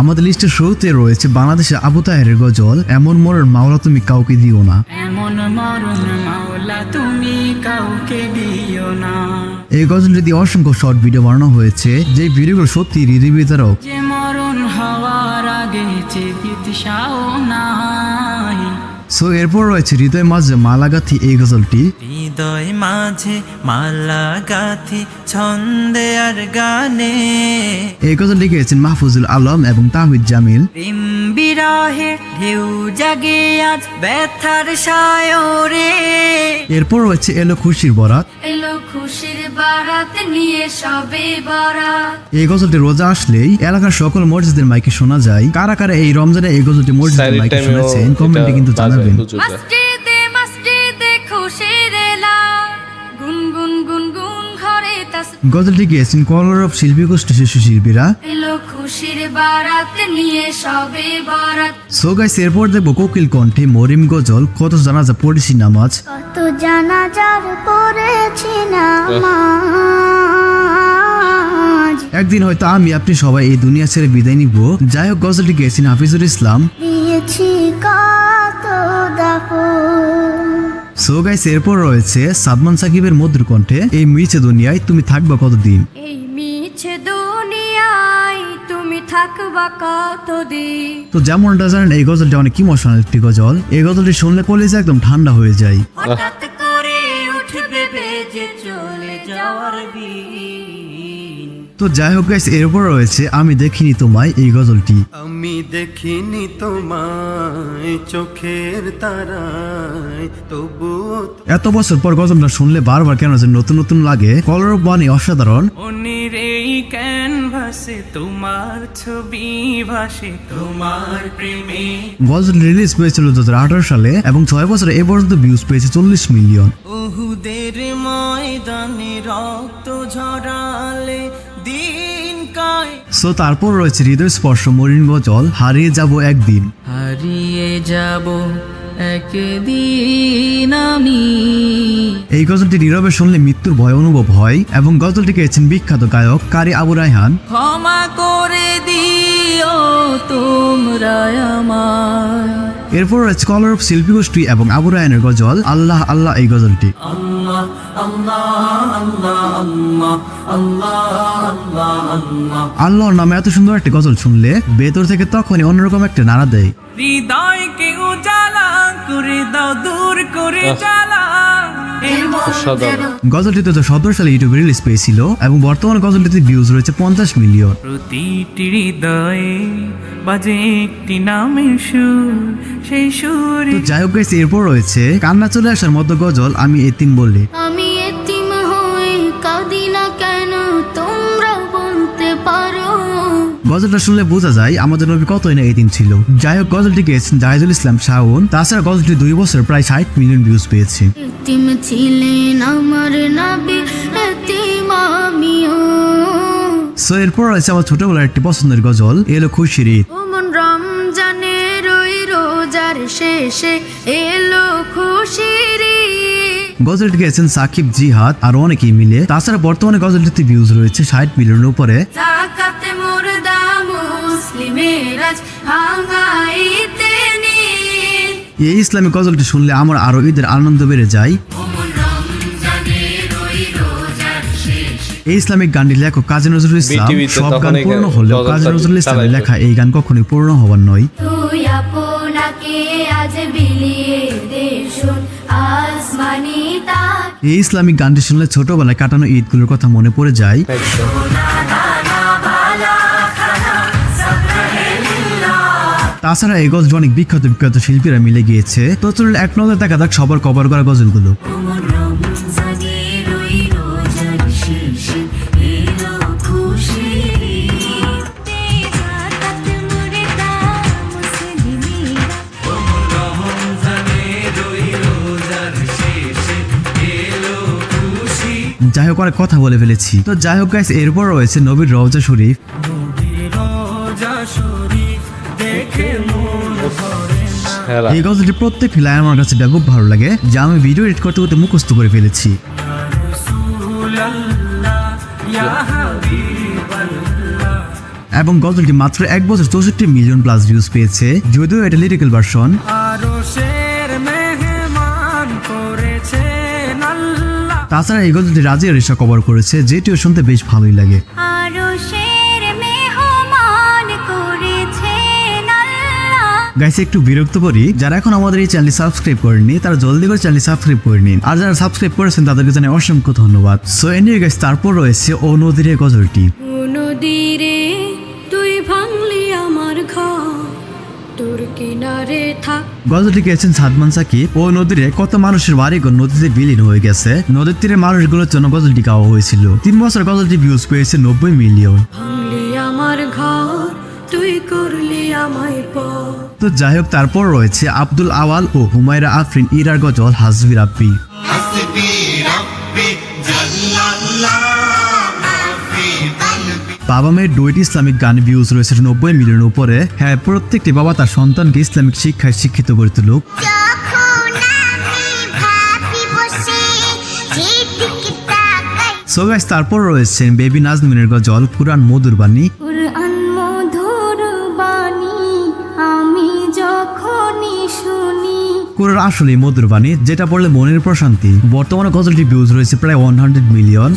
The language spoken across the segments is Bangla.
আমাদের লিস্টের শুরুতে রয়েছে বাংলাদেশের আবু তাহেরের গজল এমন মরণ মাওলা তুমি কাউকে দিও না। এমন মরণ মাওলা তুমি কাউকে দিও না। এই গজলটি দিয়ে অসংখ্য শর্ট ভিডিও বানানো হয়েছে যে ভিডিওগুলো সত্যি হৃদয় বিতারক যে মরণ হওয়ার আগে নাই সো এরপর রয়েছে হৃদয় মাঝে মালাগাথি এই গজলটি। হৃদয় মাঝে মালা গাথি ছন্দে আর গানে। এই গজলটি গেয়েছেন মাহফুজুল আলম এবং তাহিদ জামিল। প্রেম বিরহে ঢেউ জাগে আজ ব্যথার সায়রে। এরপর রয়েছে এলো খুশির বরাত। এলো খুশির বারাত নিয়ে সবে বারাত। এই গজলটি রোজা আসলেই এলাকার সকল মসজিদের মাইকে শোনা যায়। কারা কারা এই রমজানে এই গজলটি মসজিদের মাইকে শুনেছেন? কমেন্টে কিন্তু জানাবেন। মসজিদে মসজিদে খুশির ঘরে তাস গজলটি গিয়েছেন কলরব শিল্পী গোষ্ঠী শিশু শিল্পীরা। খুশির বারাত নিয়ে সবে বারাত। সো গাইস এরপর দেখব কোকিল কণ্ঠে মরিম গজল কত জানাজা পড়েছি নামাজ। কত জানাজার পড়েছি নামাজ। একদিন হয়তো আমি আপনি সবাই এই দুনিয়া ছেড়ে বিদায় নিব। যাই হোক গজলটি গেয়েছেন হাফিজুল ইসলাম। দিয়েছি সো গাইস এরপর রয়েছে সাদমান সাকিবের মধুর কণ্ঠে এই মিছে দুনিয়ায় তুমি থাকবা কতদিন? এই মিছে দুনিয়ায় তুমি থাকবা কতদিন? তো যেমনটা জানেন এই গজলটা অনেক ইমোশনাল একটি গজল? এই গজলটি শুনলে কলেজে একদম ঠান্ডা হয়ে যায়। হঠাৎ করে উঠবে বেজে চলে যাওয়ার দিন তো যাই হোক গাইস এরপর রয়েছে আমি দেখিনি তোমায় এই গজলটি। আমি দেখিনি তোমায় চোখের তারায় তবুও এত বছর পর গজলটা শুনলে বারবার কেন যে নতুন নতুন লাগে। কলরব বাণী অসাধারণ। অনির এই ক্যানভাসে তোমার ছবি ভাসে তোমার প্রেমে। গজল রিলিজ পেয়েছিল দু হাজার আঠারো সালে এবং ছয় বছরে এ পর্যন্ত ভিউজ পেয়েছে চল্লিশ মিলিয়ন উহুদের ময়দানে রক্ত ঝরালে দিন কয়। সো তারপর রয়েছে হৃদয় স্পর্শ মরিন গজল হারিয়ে যাব একদিন। হারিয়ে যাব একদিন আমি। এই গজলটি নীরবে শুনলে মৃত্যুর ভয় অনুভব হয় এবং গজলটি গেয়েছেন বিখ্যাত গায়ক কারি আবু রায়হান। ক্ষমা করে দিও তোমরা আমায়। এরপর স্কলার অফ শিল্পী গোষ্ঠী এবং আবু রায়নের গজল আল্লাহ আল্লাহ এই গজলটি। আল্লাহর নামে এত সুন্দর একটি গজল শুনলে ভেতর থেকে তখনই অন্যরকম একটা নাড়া দেয়। হৃদয়কে উজালা করে দাও দূর করে জ্বালা। গজলটিতে তো সতেরো সালে ইউটিউবে রিলিজ পেয়েছিল এবং বর্তমানে গজলটিতে ভিউজ রয়েছে পঞ্চাশ মিলিয়ন প্রতিটি হৃদয়ে বাজে একটি নামের সুর সেই সুর যাই হোক এরপর রয়েছে কান্না চলে আসার মতো গজল আমি এতিম বললে। আমি গজলটা শুনলে বোঝা যায় আমাদের নবী কতই না এতিম ছিল। যাই হোক গজলটি গেয়েছেন জাহিদুল ইসলাম শাওন। তাছাড়া গজলটি দুই বছর প্রায় ষাট মিলিয়ন ভিউজ পেয়েছে। ছিলেন আমার নাবি সো এরপর রয়েছে আমার ছোটবেলার একটি পছন্দের গজল এলো খুশির ঈদ। রমজানের ওই রোজার শেষে এলো খুশির। গজলটি গেয়েছেন সাকিব জিহাদ আর অনেকেই মিলে। তাছাড়া বর্তমানে গজলটিতে ভিউজ রয়েছে ষাট মিলিয়নের উপরে। ভাঙাইতে এই ইসলামী গজলটি শুনলে আমার আরও ঈদের আনন্দ বেড়ে যায় এই ইসলামিক গানটি লেখক কাজী নজরুল ইসলাম। সব গান পূর্ণ হলেও কাজী নজরুল ইসলামের লেখা এই গান কখনোই পূর্ণ হবার নয়। এই ইসলামিক গানটি শুনলে ছোটবেলায় কাটানো ঈদগুলোর কথা মনে পড়ে যায়। তাছাড়া এই গজল অনেক বিখ্যাত বিখ্যাত শিল্পীরা মিলে গিয়েছে। তো চলুন এক নজর দেখা যাক সবার কভার করা গজলগুলো। যাই হোক, অনেক কথা বলে ফেলেছি। তো যাই হোক গাইস এরপর রয়েছে নবীর রওজা শরীফ। রোজা শরীফ। এই গজলটি আমার কাছে ব্যাপক ভালো লাগে, যা আমি ভিডিও এডিট করতে করতে মুখস্থ করে ফেলেছি। এবং গজলটি মাত্র এক বছর চৌষট্টি মিলিয়ন প্লাস ভিউজ পেয়েছে, যদিও এটা লিরিক্যাল ভার্সন তাছাড়া এই গজলটি রাজিয়া রেশা কভার করেছে, যেটিও শুনতে বেশ ভালোই লাগে। গাইস একটু বিরক্ত করি। যারা এখন আমাদের এই চ্যানেল সাবস্ক্রাইব করেননি তারা জলদি করে চ্যানেল সাবস্ক্রাইব করে নিন। আর যারা সাবস্ক্রাইব করেছেন তাদেরকে জানাই অসংখ্য ধন্যবাদ। সো এনিয়ে গাইস তারপর রয়েছে ও নদীর গজলটি। নদীরে তুই ভাঙলি আমার ঘর। তোর কিনারে থাক। গজলটি গেছেন সাদমান সাকিব। ও নদীরে কত মানুষের বাড়িঘর নদীতে বিলীন হয়ে গেছে। নদীর তীরে মানুষগুলোর জন্য গজলটি গাওয়া হয়েছিল। তিন বছর গজলটি ভিউজ পেয়েছে নব্বই মিলিয়ন তো যাই হোক তারপর রয়েছে আব্দুল আওয়াল ও হুমায়রা আফরিন। ইরার গজল হাসবি রাব্বি। বাবা মেয়ের দুইটি ইসলামিক গান ভিউজ রয়েছে নব্বই মিলিয়নের উপরে। হ্যাঁ প্রত্যেকটি বাবা তার সন্তানকে ইসলামিক শিক্ষায় শিক্ষিত করে তুলুক। সো গাইস তারপর রয়েছেন বেবি নাজমিনের গজল কুরআন মধুর বাণী। কুরআন আসলে মধুর বাণী যেটা পড়লে মনের প্রশান্তি। বর্তমানে গজলটি ভিউজ রয়েছে প্রায় ওয়ান হান্ড্রেড মিলিয়ন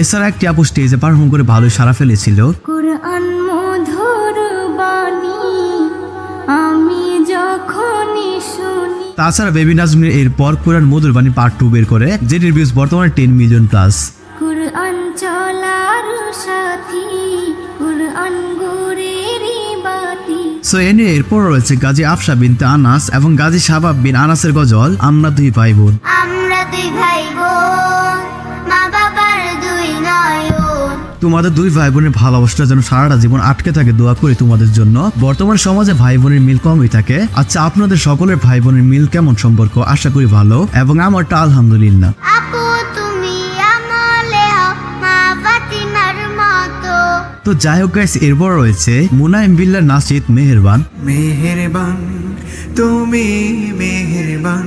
এছাড়া একটি আপু স্টেজে পারফর্ম করে ভালোই সারা ফেলেছিল। তাছাড়া বেবি নাজমিনের এরপর কুরআন মধুর বাণী পার্ট টু বের করে যেটির ভিউজ বর্তমানে টেন মিলিয়ন প্লাস কুরআন চলার সো এ নিয়ে এরপর রয়েছে গাজী আফসা বিনতে আনাস এবং গাজী শাবাব বিন আনাসের গজল আমরা দুই ভাই বোন আমরা দুই ভাই বোন মা বাবার দুই নয়ন তোমাদের দুই ভাই বোনের ভালোবাসাটা যেন সারাটা জীবন আটকে থাকে দোয়া করি তোমাদের জন্য। বর্তমান সমাজে ভাই বোনের মিল কমই থাকে। আচ্ছা আপনাদের সকলের ভাই বোনের মিল কেমন সম্পর্ক? আশা করি ভালো। এবং আমারটা আলহামদুলিল্লাহ। তো যাই হোক গাইস এরপর রয়েছে মুনাইম বিল্লার নাসিদ মেহেরবান। মেহেরবান তুমি মেহেরবান।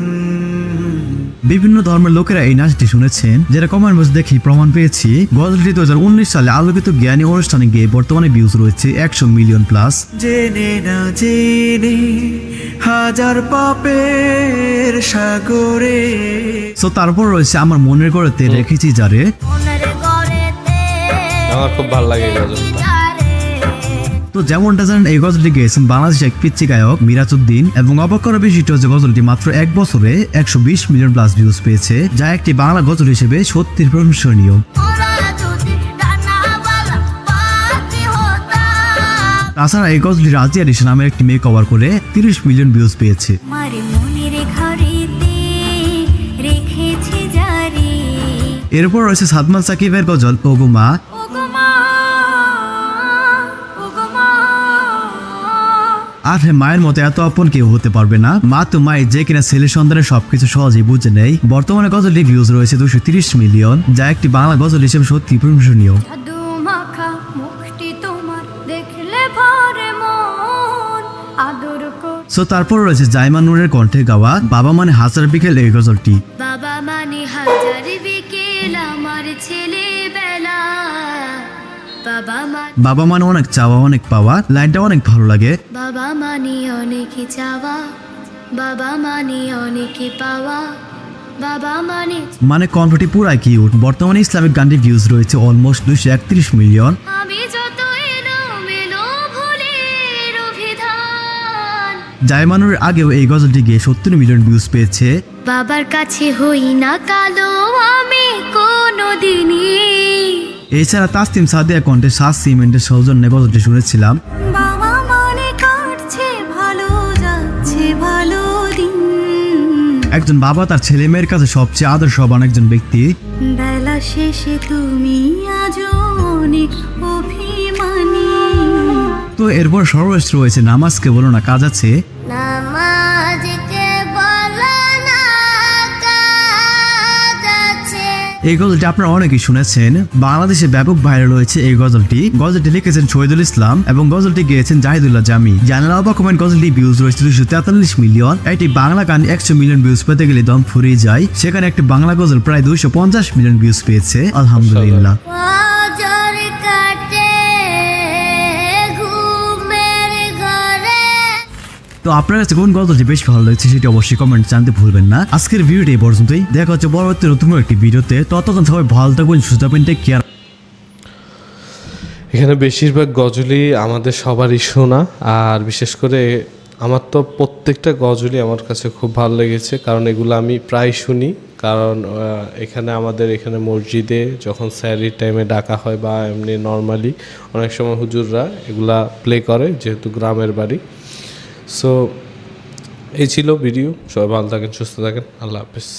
বিভিন্ন ধর্মের লোকেরা এই নাচটি শুনেছেন। যেটা কমেন্ট বক্স দেখি প্রমাণ পেয়েছি। গজলটি দু সালে আলোকিত জ্ঞানী অনুষ্ঠানে গিয়ে বর্তমানে ভিউজ রয়েছে একশো মিলিয়ন প্লাস জেনে না জেনে হাজার পাপের সাগরে। সো তারপর রয়েছে আমার মনের করেতে রেখেছি যারে। গড়েতে আমার খুব ভালো লাগে এই গজলটা তো যেমনটা জানেন এই গজলটি গেয়েছেন বাংলাদেশের এক পিচ্ছি গায়ক মিরাজউদ্দিন এবং অবাক করার বিষয়টি হচ্ছে গজলটি মাত্র এক বছরে একশো বিশ মিলিয়ন প্লাস ভিউজ পেয়েছে যা একটি বাংলা গজল হিসেবে সত্যির প্রশংসনীয়। তাছাড়া এই গজলটি রাজিয়া রিসা নামের একটি মেয়ে কভার করে তিরিশ মিলিয়ন ভিউজ পেয়েছে। এরপর রয়েছে সাদমান সাকিবের গজল ওগুমা আর মায়ের মতো এত আপন কেউ হতে পারবে না। মা তো মাই যে কিনা ছেলে সন্তানের সবকিছু সহজেই বুঝে নেই বর্তমানে গজলটি ভিউজ রয়েছে দুশো তিরিশ মিলিয়ন যা একটি বাংলা গজল হিসেবে সত্যি প্রশংসনীয়। সো তারপর রয়েছে জাইমা নুরের কণ্ঠে গাওয়া বাবা মানে হাজার বিকেল এই গজলটি। বাবা মানে হাজার বিকেল আমার ছেলেবেলা। বাবা মানে অনেক চাওয়া অনেক পাওয়া। লাইনটা অনেক ভালো লাগে। বাবা মানে অনেক চাওয়া বাবা মানে অনেক পাওয়া বাবা মানে মানে কণ্ঠটি পুরাই কিউট বর্তমানে ইসলামিক গানটি ভিউজ রয়েছে অলমোস্ট দুইশো একত্রিশ মিলিয়ন জাইমানুরের আগেও এই গজলটি গিয়ে সত্তর মিলিয়ন ভিউজ পেয়েছে। বাবার কাছে হই না কালো আমি কোনো দিনই এছাড়া তাসতিম সাদিয়া কণ্ঠে সাত সিমেন্টের সৌজন্যে গজলটি শুনেছিলাম। একজন বাবা তার ছেলে মেয়ের কাছে সবচেয়ে আদর্শবান একজন ব্যক্তি। বেলা শেষে তুমি আজ অনেক অভিমানী। তো এরপর সর্বশেষ রয়েছে নামাজকে বলো না কাজ আছে? এই গজলটি আপনারা অনেকেই শুনেছেন। বাংলাদেশে ব্যাপক ভাইরাল হয়েছে এই গজলটি। গজলটি লিখেছেন শহীদুল ইসলাম এবং গজলটি গেয়েছেন জাহিদুল্লাহ জামি। জানালা কমেন্ট গজলটি ভিউজ রয়েছে দুশো তেতাল্লিশ মিলিয়ন একটি বাংলা গান একশো মিলিয়ন ভিউজ পেতে গেলে দম ফুরিয়ে যায়। সেখানে একটি বাংলা গজল প্রায় দুইশো পঞ্চাশ মিলিয়ন ভিউজ পেয়েছে। আলহামদুলিল্লাহ। তো আপনার কাছে কোন গল্পটি বেশ ভালো লাগছে সেটি অবশ্যই কমেন্ট জানতে ভুলবেন না। আজকের ভিডিওটি এই পর্যন্তই। দেখা হচ্ছে পরবর্তী নতুন একটি ভিডিওতে ততক্ষণ সবাই ভালো থাকবেন, সুস্থ থাকবেন টেক কেয়ার এখানে বেশিরভাগ গজলই আমাদের সবারই শোনা, আর বিশেষ করে আমার তো প্রত্যেকটা গজলই আমার কাছে খুব ভালো লেগেছে, কারণ এগুলো আমি প্রায় শুনি। কারণ এখানে আমাদের এখানে মসজিদে যখন স্যারির টাইমে ডাকা হয় বা এমনি নর্মালি অনেক সময় হুজুররা এগুলা প্লে করে, যেহেতু গ্রামের বাড়ি। সো এই ছিল ভিডিও সবাই ভালো থাকেন সুস্থ থাকেন. আল্লাহ হাফেজ।